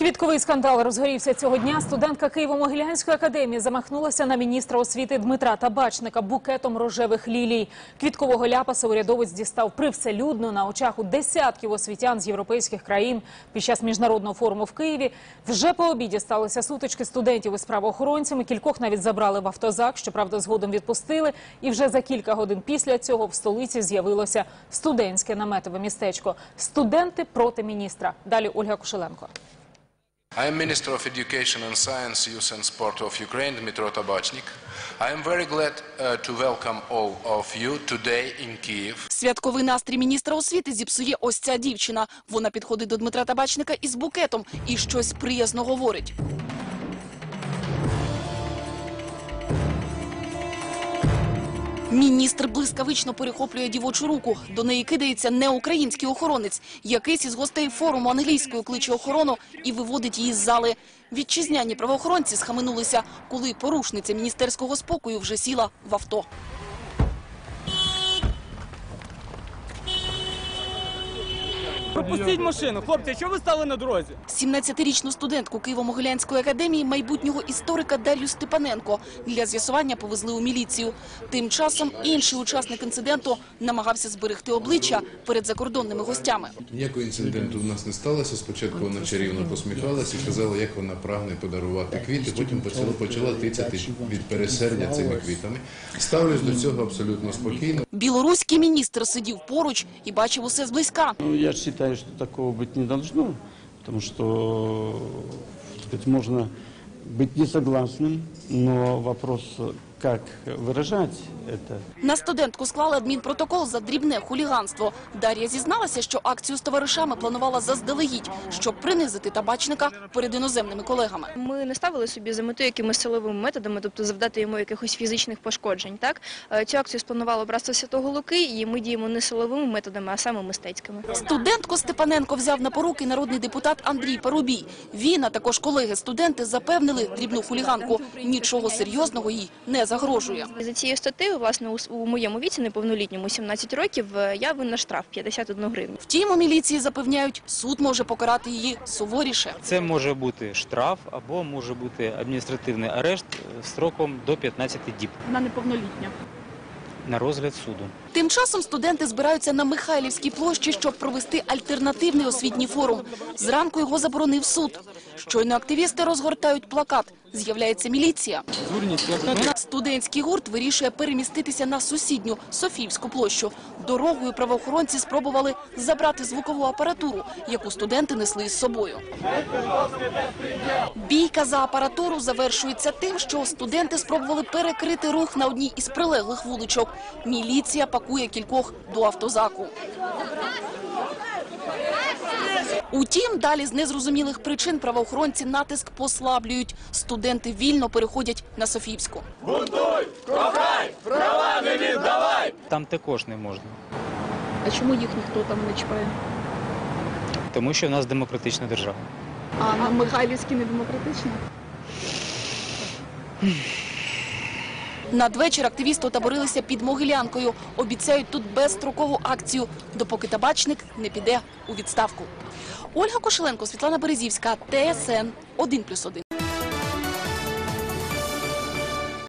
Квітковий скандал розгорівся цього дня. Студентка Києво-Могилянської академії замахнулася на міністра освіти Дмитра Табачника букетом рожевих лілій. Квіткового ляпаса урядовець дістав привселюдно на очах у десятків освітян з європейських країн під час міжнародного форуму в Києві. Вже по обіді сталися сутички студентів із правоохоронцями. Кількох навіть забрали в автозак, щоправда, згодом відпустили. І вже за кілька годин після цього в столиці з'явилося студентське наметове містечко. Студенти проти міністра. Далі Ольга Кушеленко. I am Minister of Education and Science, Youth and Sport of Ukraine, Dmitro Tabachnik. I am very glad uh, to welcome all of you today in Kyiv. Святковий настрій міністра освіти зіпсує ось ця дівчина. Вона підходить до Дмитра Табачника із букетом і щось приязно говорить. Міністр блискавично перехоплює дівочу руку. До неї кидається не український охоронець. Якийсь із гостей форуму англійською кличе охорону і виводить її з зали. Вітчизняні правоохоронці схаменулися, коли порушниця міністерського спокою вже сіла в авто. Пропустіть машину, хлопці, що ви стали на дорозі? 17-річну студентку Києво-Могилянської академії майбутнього історика Дар'ю Степаненко для з'ясування повезли у міліцію. Тим часом інший учасник інциденту намагався зберегти обличчя перед закордонними гостями. Ніякого інциденту в нас не сталося. Спочатку вона чарівно посміхалася і казала, як вона прагне подарувати квіти. Потім почала, почала тицяти від пересердя цими квітами. Ставлюсь до цього абсолютно спокійно. Білоруський міністр сидів поруч і бачив усе зблизька. Ну, я считаю, что такого быть не должно, потому что, так сказать, можно быть не согласным, но вопрос, как выражать это, На студентку склали адмінпротокол за дрібне хуліганство. Дар'я зізналася, що акцію з товаришами планувала заздалегідь, щоб принизити табачника перед іноземними колегами. Ми не ставили собі за мету якимись силовими методами, тобто завдати йому якихось фізичних пошкоджень. Так Е, цю акцію спланувало братство Святого Луки, і ми діємо не силовими методами, а саме мистецькими. Студентку Степаненко взяв на поруки народний депутат Андрій Парубій. Він, а також колеги-студенти запевнили дрібну хуліганку. Нічого серйозного їй не загрожує. За цією статтею, власне, у, моєму віці, неповнолітньому, 17 років, е, я винна штраф 51 гривню. Втім, у міліції запевняють, суд може покарати її суворіше. Це може бути штраф або може бути адміністративний арешт е, строком до 15 діб Вона неповнолітня. на розгляд суду. Тим часом студенти збираються на Михайлівській площі, щоб провести альтернативний освітній форум. Зранку його заборонив суд. Щойно активісти розгортають плакат. З'являється міліція. Студентський гурт вирішує переміститися на сусідню Софіївську площу. Дорогою правоохоронці спробували забрати звукову апаратуру, яку студенти несли із собою. Бійка за апаратуру завершується тим, що студенти спробували перекрити рух на одній із прилеглих вуличок. Міліція пакує кількох до автозаку. Утім, далі з незрозумілих причин правоохоронці натиск послаблюють. Студенти вільно переходять на Софіївську. Там також не можна, А чому їх ніхто там не чіпає? тому що в нас демократична держава. А на Михайлівській не демократично? Надвечір активісти отаборилися під Могилянкою. Обіцяють тут безстрокову акцію, допоки табачник не піде у відставку. Ольга Кошеленко, Світлана Березівська, ТСН 1+,1.